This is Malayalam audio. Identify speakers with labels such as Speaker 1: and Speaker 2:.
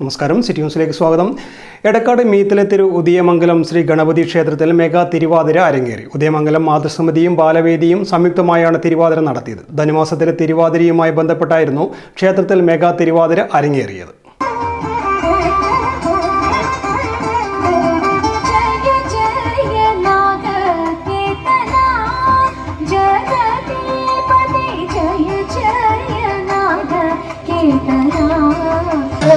Speaker 1: നമസ്കാരം. സിറ്റി ന്യൂസിലേക്ക് സ്വാഗതം. എടക്കാട് മീത്തിലെ തിരു ഉദയമംഗലം ശ്രീ ഗണപതി ക്ഷേത്രത്തിൽ മെഗാ തിരുവാതിര അരങ്ങേറി. ഉദയമംഗലം മാതൃസമിതിയും ബാലവേദിയും സംയുക്തമായാണ് തിരുവാതിര നടത്തിയത്. ധനുമാസത്തിലെ തിരുവാതിരയുമായി ബന്ധപ്പെട്ടായിരുന്നു ക്ഷേത്രത്തിൽ മെഗാ തിരുവാതിര അരങ്ങേറിയത്.
Speaker 2: जय